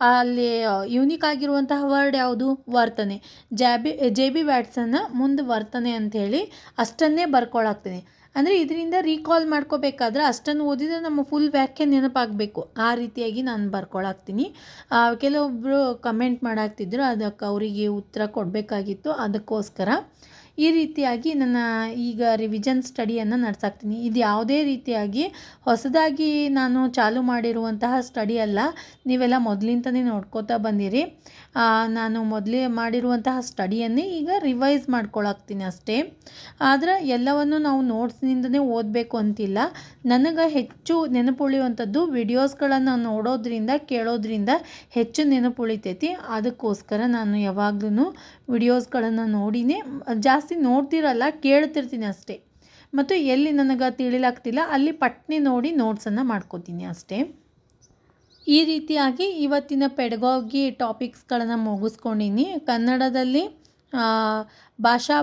ಅಲ್ಲಿ ಯೂನಿಕ್ ಆಗಿರುವಂತಹ ವರ್ಡ್ ಯಾವುದು? ವರ್ತನೆ. ಜಾಬಿ ಜೆ ಬಿ ವ್ಯಾಟ್ಸನ್ನ ಮುಂದೆ ವರ್ತನೆ ಅಂಥೇಳಿ ಅಷ್ಟನ್ನೇ ಬರ್ಕೊಳಾಗ್ತೇನೆ ಅಂದರೆ ಇದರಿಂದ ರೀಕಾಲ್ ಮಾಡ್ಕೋಬೇಕಾದ್ರೆ ಅಷ್ಟನ್ನು ಓದಿದರೆ ನಮ್ಮ ಫುಲ್ ವ್ಯಾಖ್ಯೆ ನೆನಪಾಗಬೇಕು. ಆ ರೀತಿಯಾಗಿ ನಾನು ಬರ್ಕೊಳಾಗ್ತೀನಿ. ಕೆಲವೊಬ್ಬರು ಕಮೆಂಟ್ ಮಾಡಾಕ್ತಿದ್ರು, ಅದಕ್ಕೆ ಅವರಿಗೆ ಉತ್ತರ ಕೊಡಬೇಕಾಗಿತ್ತು. ಅದಕ್ಕೋಸ್ಕರ ಈ ರೀತಿಯಾಗಿ ನನ್ನ ಈಗ ರಿವಿಷನ್ ಸ್ಟಡಿಯನ್ನು ನಡೆಸಾಕ್ತೀನಿ. ಇದು ಯಾವುದೇ ರೀತಿಯಾಗಿ ಹೊಸದಾಗಿ ನಾನು ಚಾಲು ಮಾಡಿರುವಂತಹ ಸ್ಟಡಿ ಅಲ್ಲ. ನೀವೆಲ್ಲ ಮೊದಲಿಂದನೇ ನೋಡ್ಕೋತಾ ಬಂದಿರಿ. ನಾನು ಮೊದಲೇ ಮಾಡಿರುವಂತಹ ಸ್ಟಡಿಯನ್ನೇ ಈಗ ರಿವೈಸ್ ಮಾಡ್ಕೊಳಾಕ್ತೀನಿ ಅಷ್ಟೇ. ಆದರೆ ಎಲ್ಲವನ್ನು ನಾವು ನೋಟ್ಸ್ನಿಂದನೇ ಓದಬೇಕು ಅಂತಿಲ್ಲ. ನನಗೆ ಹೆಚ್ಚು ನೆನಪುಳಿಯುವಂಥದ್ದು ವಿಡಿಯೋಸ್ಗಳನ್ನು ನೋಡೋದ್ರಿಂದ, ಕೇಳೋದ್ರಿಂದ ಹೆಚ್ಚು ನೆನಪುಳಿತೈತಿ. ಅದಕ್ಕೋಸ್ಕರ ನಾನು ಯಾವಾಗಲೂ ವಿಡಿಯೋಸ್ಗಳನ್ನು ನೋಡಿನೇ, ಜಾಸ್ತಿ ನೋಡ್ತಿರಲ್ಲ, ಕೇಳ್ತಿರ್ತೀನಿ ಅಷ್ಟೇ. ಮತ್ತು ಎಲ್ಲಿ ನನಗೆ ತಿಳಿಲಾಗ್ತಿಲ್ಲ, ಅಲ್ಲಿ ಪಟ್ನೆ ನೋಡಿ ನೋಟ್ಸನ್ನು ಮಾಡ್ಕೋತೀನಿ ಅಷ್ಟೇ. ಈ ರೀತಿಯಾಗಿ ಇವತ್ತಿನ ಪೆಡಗಾಗಿ ಟಾಪಿಕ್ಸ್ಗಳನ್ನು ಮುಗಿಸ್ಕೊಂಡಿನಿ. ಕನ್ನಡದಲ್ಲಿ ಭಾಷಾ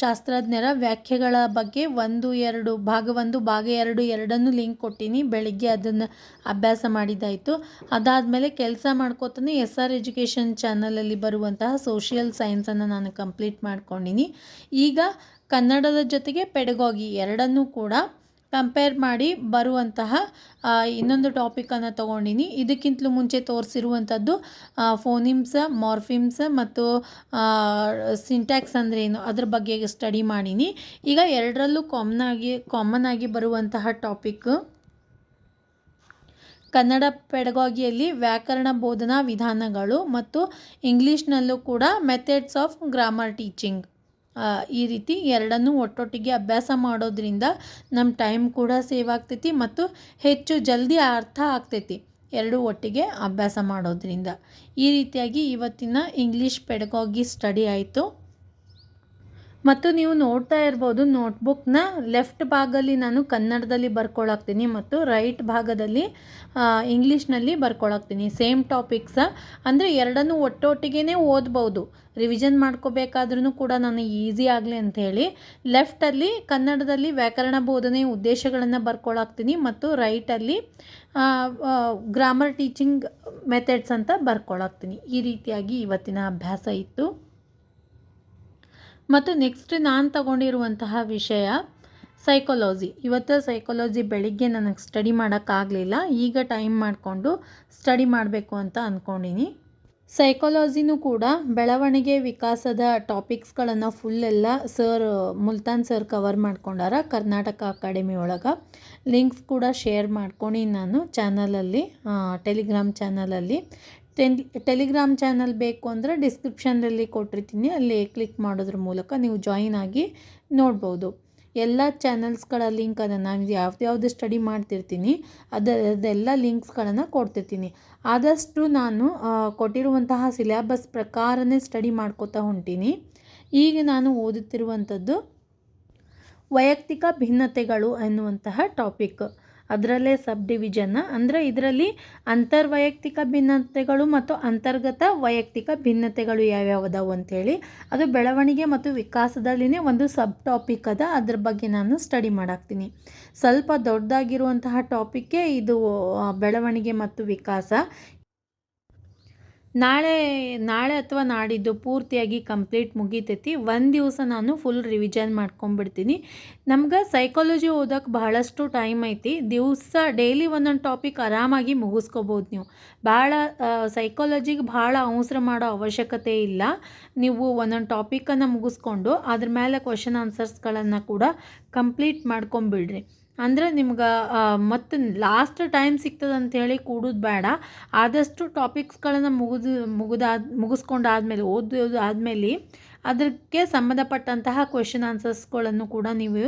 ಶಾಸ್ತ್ರಜ್ಞರ ವ್ಯಾಖ್ಯೆಗಳ ಬಗ್ಗೆ ಒಂದು, ಎರಡು, ಭಾಗ ಒಂದು, ಭಾಗ ಎರಡು, ಎರಡನ್ನು ಲಿಂಕ್ ಕೊಟ್ಟಿನಿ. ಬೆಳಿಗ್ಗೆ ಅದನ್ನು ಅಭ್ಯಾಸ ಮಾಡಿದ್ದಾಯಿತು. ಅದಾದಮೇಲೆ ಕೆಲಸ ಮಾಡ್ಕೋತಾನೆ ಎಸ್ ಆರ್ ಎಜುಕೇಷನ್ ಚಾನಲಲ್ಲಿ ಬರುವಂತಹ ಸೋಷಿಯಲ್ ಸೈನ್ಸನ್ನು ನಾನು ಕಂಪ್ಲೀಟ್ ಮಾಡ್ಕೊಂಡಿನಿ. ಈಗ ಕನ್ನಡದ ಜೊತೆಗೆ ಪೆಡಗಾಗಿ ಎರಡನ್ನೂ ಕೂಡ ಕಂಪೇರ್ ಮಾಡಿ ಬರುವಂತಹ ಇನ್ನೊಂದು ಟಾಪಿಕನ್ನು ತೊಗೊಂಡಿನಿ. ಇದಕ್ಕಿಂತಲೂ ಮುಂಚೆ ತೋರಿಸಿರುವಂಥದ್ದು ಫೋನಿಮ್ಸ್ ಮಾರ್ಫಿಮ್ಸ್ ಮತ್ತು ಸಿಂಟ್ಯಾಕ್ಸ್ ಅಂದರೆ ಏನು, ಅದ್ರ ಬಗ್ಗೆ ಸ್ಟಡಿ ಮಾಡೀನಿ. ಈಗ ಎರಡರಲ್ಲೂ ಕಾಮನ್ ಆಗಿ ಕಾಮನ್ ಆಗಿ ಬರುವಂತಹ ಟಾಪಿಕ್ ಕನ್ನಡ ಪೆಡಗಾಗಿಯಲ್ಲಿ ವ್ಯಾಕರಣ ಬೋಧನಾ ವಿಧಾನಗಳು ಮತ್ತು ಇಂಗ್ಲೀಷ್ನಲ್ಲೂ ಕೂಡ ಮೆಥಡ್ಸ್ ಆಫ್ ಗ್ರಾಮರ್ ಟೀಚಿಂಗ್ ಈ ರೀತಿ ಎರಡನ್ನೂ ಒಟ್ಟೊಟ್ಟಿಗೆ ಅಭ್ಯಾಸ ಮಾಡೋದ್ರಿಂದ ನಮ್ಮ ಟೈಮ್ ಕೂಡ ಸೇವ್ ಆಗ್ತೈತಿ ಮತ್ತು ಹೆಚ್ಚು ಜಲ್ದಿ ಅರ್ಥ ಆಗ್ತೈತಿ. ಎರಡು ಒಟ್ಟಿಗೆ ಅಭ್ಯಾಸ ಮಾಡೋದ್ರಿಂದ. ಈ ರೀತಿಯಾಗಿ ಇವತ್ತಿನ ಇಂಗ್ಲೀಷ್ ಪೆಡಗಾಗಿ ಸ್ಟಡಿ ಆಯಿತು. ಮತ್ತು ನೀವು ನೋಡ್ತಾ ಇರ್ಬೋದು ನೋಟ್ಬುಕ್ನ ಲೆಫ್ಟ್ ಭಾಗದಲ್ಲಿ ನಾನು ಕನ್ನಡದಲ್ಲಿ ಬರ್ಕೊಳಾಕ್ತೀನಿ ಮತ್ತು ರೈಟ್ ಭಾಗದಲ್ಲಿ ಇಂಗ್ಲೀಷ್ನಲ್ಲಿ ಬರ್ಕೊಳಾಕ್ತೀನಿ. ಸೇಮ್ ಟಾಪಿಕ್ಸ ಅಂದರೆ ಎರಡನ್ನೂ ಒಟ್ಟೊಟ್ಟಿಗೆ ಓದ್ಬೋದು. ರಿವಿಷನ್ ಮಾಡ್ಕೋಬೇಕಾದ್ರೂ ಕೂಡ ನಾನು ಈಸಿ ಆಗಲಿ ಅಂಥೇಳಿ ಲೆಫ್ಟಲ್ಲಿ ಕನ್ನಡದಲ್ಲಿ ವ್ಯಾಕರಣ ಬೋಧನೆ ಉದ್ದೇಶಗಳನ್ನು ಬರ್ಕೊಳಾಕ್ತೀನಿ ಮತ್ತು ರೈಟಲ್ಲಿ ಗ್ರಾಮರ್ ಟೀಚಿಂಗ್ ಮೆಥಡ್ಸ್ ಅಂತ ಬರ್ಕೊಳಾಕ್ತೀನಿ. ಈ ರೀತಿಯಾಗಿ ಇವತ್ತಿನ ಅಭ್ಯಾಸ ಇತ್ತು. ಮತ್ತು ನೆಕ್ಸ್ಟ್ ನಾನು ತಗೊಂಡಿರುವಂತಹ ವಿಷಯ ಸೈಕಾಲಜಿ ಇವತ್ತು ಸೈಕಾಲಜಿ ಬೆಳಿಗ್ಗೆ ನನಗೆ ಸ್ಟಡಿ ಮಾಡೋಕ್ಕಾಗಲಿಲ್ಲ ಈಗ ಟೈಮ್ ಮಾಡಿಕೊಂಡು ಸ್ಟಡಿ ಮಾಡಬೇಕು ಅಂತ ಅಂದ್ಕೊಂಡಿನಿ ಸೈಕಾಲಜಿನೂ ಕೂಡ ಬೆಳವಣಿಗೆ ವಿಕಾಸದ ಟಾಪಿಕ್ಸ್ಗಳನ್ನು ಫುಲ್ ಎಲ್ಲ ಸರ್ ಮುಲ್ತಾನ್ ಸರ್ ಕವರ್ ಮಾಡ್ಕೊಂಡಾರ ಕರ್ನಾಟಕ ಅಕಾಡೆಮಿ ಒಳಗೆ. ಲಿಂಕ್ಸ್ ಕೂಡ ಶೇರ್ ಮಾಡ್ಕೊಂಡು ನಾನು ಚಾನಲಲ್ಲಿ ಟೆಲಿಗ್ರಾಮ್ ಚಾನಲಲ್ಲಿ ಟೆನ್ ಟೆಲಿಗ್ರಾಮ್ ಚಾನಲ್ ಬೇಕು ಅಂದರೆ ಡಿಸ್ಕ್ರಿಪ್ಷನಲ್ಲಿ ಕೊಟ್ಟಿರ್ತೀನಿ. ಅಲ್ಲಿ ಕ್ಲಿಕ್ ಮಾಡೋದ್ರ ಮೂಲಕ ನೀವು ಜಾಯಿನ್ ಆಗಿ ನೋಡ್ಬೋದು. ಎಲ್ಲ ಚಾನಲ್ಸ್ಗಳ ಲಿಂಕ್ ಅದನ್ನು ನಾನು ಯಾವ್ದು ಸ್ಟಡಿ ಮಾಡ್ತಿರ್ತೀನಿ. ಅದ, ಅದೆಲ್ಲ ಲಿಂಕ್ಸ್ಗಳನ್ನು ಕೊಡ್ತಿರ್ತೀನಿ. ಆದಷ್ಟು ನಾನು ಕೊಟ್ಟಿರುವಂತಹ ಸಿಲೆಬಸ್ ಪ್ರಕಾರನೇ ಸ್ಟಡಿ ಮಾಡ್ಕೋತಾ ಹೊಂಟೀನಿ. ಈಗ ನಾನು ಓದುತ್ತಿರುವಂಥದ್ದು ವೈಯಕ್ತಿಕ ಭಿನ್ನತೆಗಳು ಎನ್ನುವಂತಹ ಟಾಪಿಕ್. ಅದರಲ್ಲೇ ಸಬ್ ಡಿವಿಷನ್ ಅಂದರೆ ಇದರಲ್ಲಿ ಅಂತರ್ವೈಯಕ್ತಿಕ ಭಿನ್ನತೆಗಳು ಮತ್ತು ಅಂತರ್ಗತ ವೈಯಕ್ತಿಕ ಭಿನ್ನತೆಗಳು ಯಾವ್ಯಾವದವು ಅಂಥೇಳಿ ಅದು ಬೆಳವಣಿಗೆ ಮತ್ತು ವಿಕಾಸದಲ್ಲಿನೇ ಒಂದು ಸಬ್ ಟಾಪಿಕ್ ಅದ. ಅದ್ರ ಬಗ್ಗೆ ನಾನು ಸ್ಟಡಿ ಮಾಡಾಕ್ತೀನಿ. ಸ್ವಲ್ಪ ದೊಡ್ಡದಾಗಿರುವಂತಹ ಟಾಪಿಕ್ಕೇ ಇದು ಬೆಳವಣಿಗೆ ಮತ್ತು ವಿಕಾಸ. ನಾಳೆ ನಾಳೆ ಅಥವಾ ನಾಡಿದ್ದು ಪೂರ್ತಿಯಾಗಿ ಕಂಪ್ಲೀಟ್ ಮುಗಿತೈತಿ. ಒಂದು ದಿವಸ ನಾನು ಫುಲ್ ರಿವಿಷನ್ ಮಾಡ್ಕೊಂಬಿಡ್ತೀನಿ ನಮ್ಗೆ ಸೈಕಾಲಜಿ ಓದೋಕೆ ಬಹಳಷ್ಟು ಟೈಮ್ ಐತಿ. ದಿವಸ ಡೈಲಿ ಒಂದೊಂದು ಟಾಪಿಕ್ ಆರಾಮಾಗಿ ಮುಗಿಸ್ಕೋಬೋದು ನೀವು. ಭಾಳ ಸೈಕಾಲಜಿಗೆ ಭಾಳ ಅವಸರ ಮಾಡೋ ಅವಶ್ಯಕತೆ ಇಲ್ಲ. ನೀವು ಒಂದೊಂದು ಟಾಪಿಕನ್ನು ಮುಗಿಸ್ಕೊಂಡು ಅದ್ರ ಮೇಲೆ ಕ್ವಶನ್ ಆನ್ಸರ್ಸ್ಗಳನ್ನು ಕೂಡ ಕಂಪ್ಲೀಟ್ ಮಾಡ್ಕೊಂಬಿಡ್ರಿ ಅಂದ್ರೆ ನಿಮ್ಗೆ ಮತ್ತು ಲಾಸ್ಟ್ ಟೈಮ್ ಸಿಗ್ತದೆ ಅಂಥೇಳಿ ಕೂಡೋದು ಬೇಡ. ಆದಷ್ಟು ಟಾಪಿಕ್ಸ್ಗಳನ್ನು ಮುಗಿದು, ಮುಗಿದಾದ, ಮುಗಿಸ್ಕೊಂಡಾದ್ಮೇಲೆ ಓದೋದು ಆದಮೇಲೆ ಅದಕ್ಕೆ ಸಂಬಂಧಪಟ್ಟಂತಹ ಕ್ವೆಶನ್ ಆನ್ಸರ್ಸ್ಗಳನ್ನು ಕೂಡ ನೀವು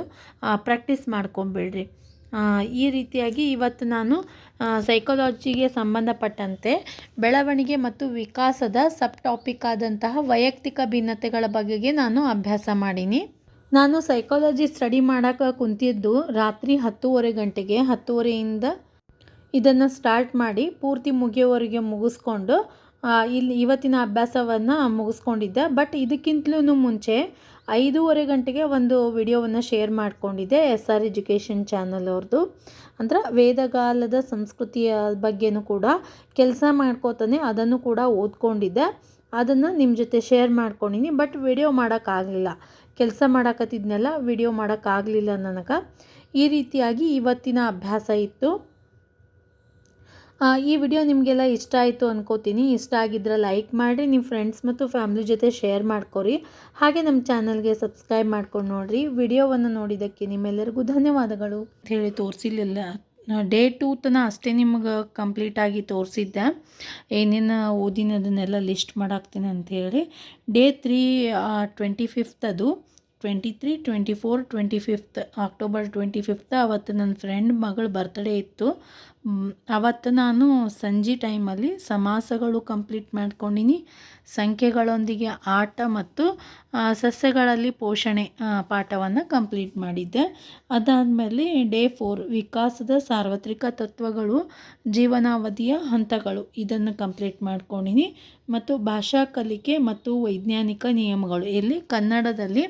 ಪ್ರಾಕ್ಟೀಸ್ ಮಾಡ್ಕೊಂಬಿಡ್ರಿ. ಈ ರೀತಿಯಾಗಿ ಇವತ್ತು ನಾನು ಸೈಕಾಲಜಿಗೆ ಸಂಬಂಧಪಟ್ಟಂತೆ ಬೆಳವಣಿಗೆ ಮತ್ತು ವಿಕಾಸದ ಸಬ್ ಟಾಪಿಕ್ ಆದಂತಹ ವೈಯಕ್ತಿಕ ಭಿನ್ನತೆಗಳ ಬಗೆಗೆ ನಾನು ಅಭ್ಯಾಸ ಮಾಡೀನಿ. ನಾನು ಸೈಕಾಲಜಿ ಸ್ಟಡಿ ಮಾಡೋಕೆ ಕುಂತಿದ್ದು ರಾತ್ರಿ ಹತ್ತೂವರೆ ಗಂಟೆಗೆ. ಹತ್ತುವರೆಯಿಂದ ಇದನ್ನು ಸ್ಟಾರ್ಟ್ ಮಾಡಿ ಪೂರ್ತಿ ಮುಗಿಯೋವರೆಗೆ ಮುಗಿಸ್ಕೊಂಡು ಇಲ್ಲಿ ಇವತ್ತಿನ ಅಭ್ಯಾಸವನ್ನು ಮುಗಿಸ್ಕೊಂಡಿದ್ದೆ. ಬಟ್ ಇದಕ್ಕಿಂತಲೂ ಮುಂಚೆ ಐದೂವರೆ ಗಂಟೆಗೆ ಒಂದು ವಿಡಿಯೋವನ್ನು ಶೇರ್ ಮಾಡಿಕೊಂಡಿದ್ದೆ ಎಸ್ ಆರ್ ಎಜುಕೇಷನ್ ಚಾನಲ್ ಅವ್ರದ್ದು ಅಂದ್ರೆ ವೇದಗಾಲದ ಸಂಸ್ಕೃತಿಯ ಬಗ್ಗೆನೂ ಕೂಡ ಕೆಲಸ ಮಾಡ್ಕೋತಾನೆ ಅದನ್ನು ಕೂಡ ಓದ್ಕೊಂಡಿದ್ದೆ. ಅದನ್ನು ನಿಮ್ಮ ಜೊತೆ ಶೇರ್ ಮಾಡ್ಕೊಂಡಿನಿ ಬಟ್ ವಿಡಿಯೋ ಮಾಡೋಕ್ಕಾಗಲಿಲ್ಲ ಕೆಲಸ ಮಾಡಾಕತ್ತಿದ್ನೆಲ್ಲ ವಿಡಿಯೋ ಮಾಡೋಕ್ಕಾಗಲಿಲ್ಲ ನನಗೆ. ಈ ರೀತಿಯಾಗಿ ಇವತ್ತಿನ ಅಭ್ಯಾಸ ಇತ್ತು. ಈ ವಿಡಿಯೋ ನಿಮಗೆಲ್ಲ ಇಷ್ಟ ಆಯಿತು ಅನ್ಕೋತೀನಿ. ಇಷ್ಟ ಆಗಿದ್ರೆ ಲೈಕ್ ಮಾಡಿರಿ ನಿಮ್ಮ ಫ್ರೆಂಡ್ಸ್ ಮತ್ತು ಫ್ಯಾಮ್ಲಿ ಜೊತೆ ಶೇರ್ ಮಾಡ್ಕೊರಿ. ಹಾಗೆ ನಮ್ಮ ಚಾನಲ್ಗೆ ಸಬ್ಸ್ಕ್ರೈಬ್ ಮಾಡ್ಕೊಂಡು ನೋಡಿರಿ. ವಿಡಿಯೋವನ್ನು ನೋಡಿದ್ದಕ್ಕೆ ನಿಮ್ಮೆಲ್ಲರಿಗೂ ಧನ್ಯವಾದಗಳು. ಅಂತ ಹೇಳಿ ತೋರಿಸಿಲ್ಲ ಡೇ ಟೂ ತನ ಅಷ್ಟೇ ನಿಮ್ಗೆ ಕಂಪ್ಲೀಟಾಗಿ ತೋರಿಸಿದ್ದೆ. ಏನೇನು ಓದಿನದನ್ನೆಲ್ಲ ಲಿಸ್ಟ್ ಮಾಡಾಕ್ತೀನಿ ಅಂಥೇಳಿ ಡೇ ತ್ರೀ ಟ್ವೆಂಟಿ ಫಿಫ್ತ್ ಅದು. Twenty three, twenty four, twenty fifth. October twenty fifth ಅವತ್ತು ನನ್ನ ಫ್ರೆಂಡ್ ಮಗಳ ಬರ್ತಡೇ ಇತ್ತು. ಅವತ್ತು ನಾನು ಸಂಜೆ ಟೈಮಲ್ಲಿ ಸಮಾಸಗಳು ಕಂಪ್ಲೀಟ್ ಮಾಡ್ಕೊಂಡಿನಿ. ಸಂಖ್ಯೆಗಳೊಂದಿಗೆ ಆಟ ಮತ್ತು ಸಸ್ಯಗಳಲ್ಲಿ ಪೋಷಣೆ ಪಾಠವನ್ನು ಕಂಪ್ಲೀಟ್ ಮಾಡಿದ್ದೆ. ಅದಾದಮೇಲೆ ಡೇ ಫೋರ್, ವಿಕಾಸದ ಸಾರ್ವತ್ರಿಕ ತತ್ವಗಳು, ಜೀವನಾವಧಿಯ ಹಂತಗಳು, ಇದನ್ನು ಕಂಪ್ಲೀಟ್ ಮಾಡ್ಕೊಂಡಿನಿ. ಮತ್ತು ಭಾಷಾ ಕಲಿಕೆ ಮತ್ತು ವೈಜ್ಞಾನಿಕ ನಿಯಮಗಳು. ಇಲ್ಲಿ ಕನ್ನಡದಲ್ಲಿ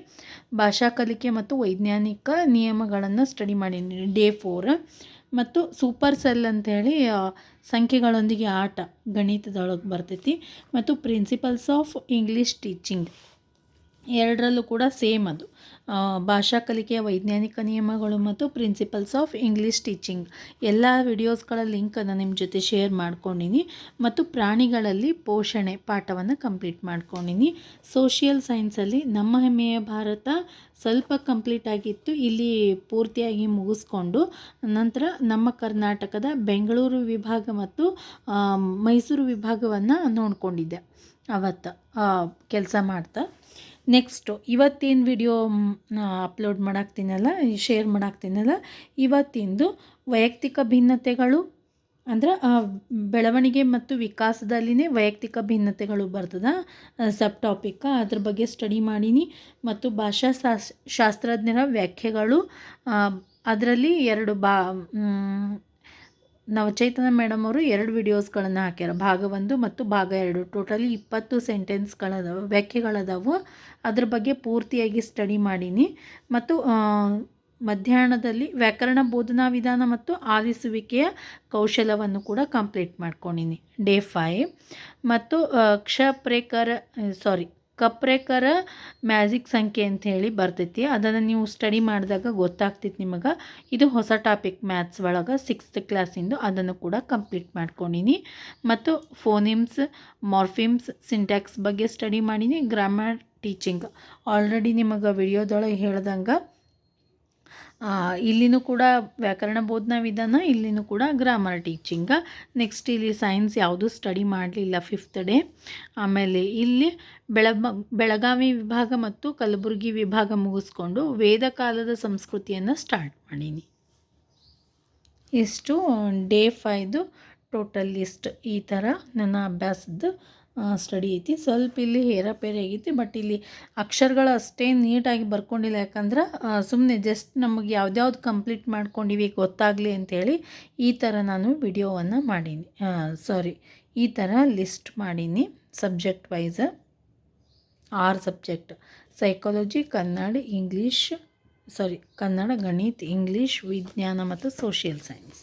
ಭಾಷಾ ಕಲಿಕೆ ಮತ್ತು ವೈಜ್ಞಾನಿಕ ನಿಯಮಗಳನ್ನು ಸ್ಟಡಿ ಮಾಡೀನಿ. Day four. ಮತ್ತು ಸೂಪರ್ ಸೆಲ್ ಅಂಥೇಳಿ ಸಂಖ್ಯೆಗಳೊಂದಿಗೆ ಆಟ ಗಣಿತದೊಳಗೆ ಬರ್ತೈತಿ. ಮತ್ತು ಪ್ರಿನ್ಸಿಪಲ್ಸ್ ಆಫ್ ಇಂಗ್ಲೀಷ್ ಟೀಚಿಂಗ್. ಎರಡರಲ್ಲೂ ಕೂಡ ಸೇಮ್ ಅದು. ಭಾಷಾ ಕಲಿಕೆಯ ವೈಜ್ಞಾನಿಕ ನಿಯಮಗಳು ಮತ್ತು ಪ್ರಿನ್ಸಿಪಲ್ಸ್ ಆಫ್ ಇಂಗ್ಲೀಷ್ ಟೀಚಿಂಗ್ ಎಲ್ಲ ವಿಡಿಯೋಸ್ಗಳ ಲಿಂಕನ್ನು ನಿಮ್ಮ ಜೊತೆ ಶೇರ್ ಮಾಡ್ಕೊಂಡಿನಿ ಮತ್ತು ಪ್ರಾಣಿಗಳಲ್ಲಿ ಪೋಷಣೆ ಪಾಠವನ್ನು ಕಂಪ್ಲೀಟ್ ಮಾಡ್ಕೊಂಡಿನಿ. ಸೋಷಿಯಲ್ ಸೈನ್ಸಲ್ಲಿ ನಮ್ಮ ಹೆಮ್ಮೆಯ ಭಾರತ ಸ್ವಲ್ಪ ಕಂಪ್ಲೀಟ್ ಆಗಿತ್ತು, ಇಲ್ಲಿ ಪೂರ್ತಿಯಾಗಿ ಮುಗಿಸ್ಕೊಂಡು ನಂತರ ನಮ್ಮ ಕರ್ನಾಟಕದ ಬೆಂಗಳೂರು ವಿಭಾಗ ಮತ್ತು ಮೈಸೂರು ವಿಭಾಗವನ್ನು ನೋಡಿಕೊಂಡಿದ್ದೆ ಅವತ್ತು ಕೆಲಸ ಮಾಡ್ತಾ. ನೆಕ್ಸ್ಟು, ಇವತ್ತೇನು ವಿಡಿಯೋ ಅಪ್ಲೋಡ್ ಮಾಡಾಕ್ತೀನಲ್ಲ ಶೇರ್ ಮಾಡಾಕ್ತೀನಲ್ಲ, ಇವತ್ತಿಂದು ವೈಯಕ್ತಿಕ ಭಿನ್ನತೆಗಳು, ಅಂದ್ರೆ ಬೆಳವಣಿಗೆ ಮತ್ತು ವಿಕಾಸದಲ್ಲಿನೇ ವೈಯಕ್ತಿಕ ಭಿನ್ನತೆಗಳು ಬರ್ತದ ಸಬ್ ಟಾಪಿಕ್. ಅದ್ರ ಬಗ್ಗೆ ಸ್ಟಡಿ ಮಾಡೀನಿ ಮತ್ತು ಭಾಷಾ ಶಾಸ್, ಶಾಸ್ತ್ರಜ್ಞರ ವ್ಯಾಖ್ಯೆಗಳು ಅದರಲ್ಲಿ ಎರಡು ಬಾ ಮ್, ನವಚೈತನ್ಯ ಮೇಡಮ್ ಅವರು ಎರಡು ವಿಡಿಯೋಸ್ಗಳನ್ನು ಹಾಕ್ಯಾರ. ಭಾಗ ಒಂದು ಮತ್ತು ಭಾಗ ಎರಡು. ಟೋಟಲಿ ಇಪ್ಪತ್ತು ಸೆಂಟೆನ್ಸ್ಗಳದಾವ ವ್ಯಾಖ್ಯೆಗಳದಾವು. ಅದ್ರ ಬಗ್ಗೆ ಪೂರ್ತಿಯಾಗಿ ಸ್ಟಡಿ ಮಾಡೀನಿ. ಮತ್ತು ಮಧ್ಯಾಹ್ನದಲ್ಲಿ ವ್ಯಾಕರಣ ಬೋಧನಾ ವಿಧಾನ ಮತ್ತು ಆಲಿಸುವಿಕೆಯ ಕೌಶಲವನ್ನು ಕೂಡ ಕಂಪ್ಲೀಟ್ ಮಾಡ್ಕೊಂಡಿನಿ. ಡೇ ಫೈವ್ ಮತ್ತು ಕ್ಷಪ್ರೇಕರ ಸಾರಿ ಕಪ್ರೇಕರ ಮ್ಯಾಜಿಕ್ ಸಂಖ್ಯೆ ಹೇಳಿ ಬರ್ತೈತಿ. ಅದನ್ನು ನೀವು ಸ್ಟಡಿ ಮಾಡಿದಾಗ ಗೊತ್ತಾಗ್ತೈತಿ ನಿಮಗೆ. ಇದು ಹೊಸ ಟಾಪಿಕ್ ಮ್ಯಾಥ್ಸ್ ಒಳಗೆ ಸಿಕ್ಸ್ತ್ ಕ್ಲಾಸಿಂದು ಅದನ್ನು ಕೂಡ ಕಂಪ್ಲೀಟ್ ಮಾಡ್ಕೊಂಡಿನಿ. ಮತ್ತು ಫೋನಿಮ್ಸ್ ಮಾರ್ಫಿಮ್ಸ್ ಸಿಂಟ್ಯಾಕ್ಸ್ ಬಗ್ಗೆ ಸ್ಟಡಿ ಮಾಡೀನಿ. ಗ್ರಾಮರ್ ಟೀಚಿಂಗ್ ಆಲ್ರೆಡಿ ನಿಮಗೆ ವಿಡಿಯೋದೊಳಗೆ ಹೇಳ್ದಂಗೆ ಇಲ್ಲಿನೂ ಕೂಡ ವ್ಯಾಕರಣ ಬೋಧನಾ ವಿಧಾನ, ಇಲ್ಲಿನೂ ಕೂಡ ಗ್ರಾಮರ್ ಟೀಚಿಂಗ ನೆಕ್ಸ್ಟ್ ಇಲ್ಲಿ ಸೈನ್ಸ್ ಯಾವುದೂ ಸ್ಟಡಿ ಮಾಡಲಿಲ್ಲ ಫಿಫ್ತ್ ಡೇ ಆಮೇಲೆ ಇಲ್ಲಿ ಬೆಳ ಬೆಳಗಾವಿ ವಿಭಾಗ ಮತ್ತು ಕಲಬುರಗಿ ವಿಭಾಗ ಮುಗಿಸ್ಕೊಂಡು ವೇದ ಕಾಲದ ಸಂಸ್ಕೃತಿಯನ್ನು ಸ್ಟಾರ್ಟ್ ಮಾಡೀನಿ. ಇಷ್ಟು ಡೇ ಫೈದು ಟೋಟಲ್ ಲಿಸ್ಟ್ ಈ ಥರ ನನ್ನ ಅಭ್ಯಾಸದ್ದು. ಸ್ಟಡಿ ಐತಿ. ಸ್ವಲ್ಪ ಇಲ್ಲಿ ಹೇರಾಪೇರಿ ಆಗೈತಿ ಬಟ್ ಇಲ್ಲಿ ಅಕ್ಷರಗಳು ಅಷ್ಟೇ ನೀಟಾಗಿ ಬರ್ಕೊಂಡಿಲ್ಲ. ಯಾಕಂದ್ರೆ ಸುಮ್ಮನೆ ಜಸ್ಟ್ ನಮಗೆ ಯಾವ್ದ್ಯಾವ್ದು ಕಂಪ್ಲೀಟ್ ಮಾಡ್ಕೊಂಡಿವಿ ಗೊತ್ತಾಗಲಿ ಅಂಥೇಳಿ ಈ ಥರ ನಾನು ವಿಡಿಯೋವನ್ನು ಮಾಡೀನಿ. ಸಾರಿ ಈ ಥರ ಲಿಸ್ಟ್ ಮಾಡೀನಿ ಸಬ್ಜೆಕ್ಟ್ ವೈಸ್ ಆರು subject psychology Kannada English sorry Kannada, ಗಣಿತ ಇಂಗ್ಲೀಷ್ ವಿಜ್ಞಾನ ಮತ್ತು ಸೋಷಿಯಲ್ ಸೈನ್ಸ್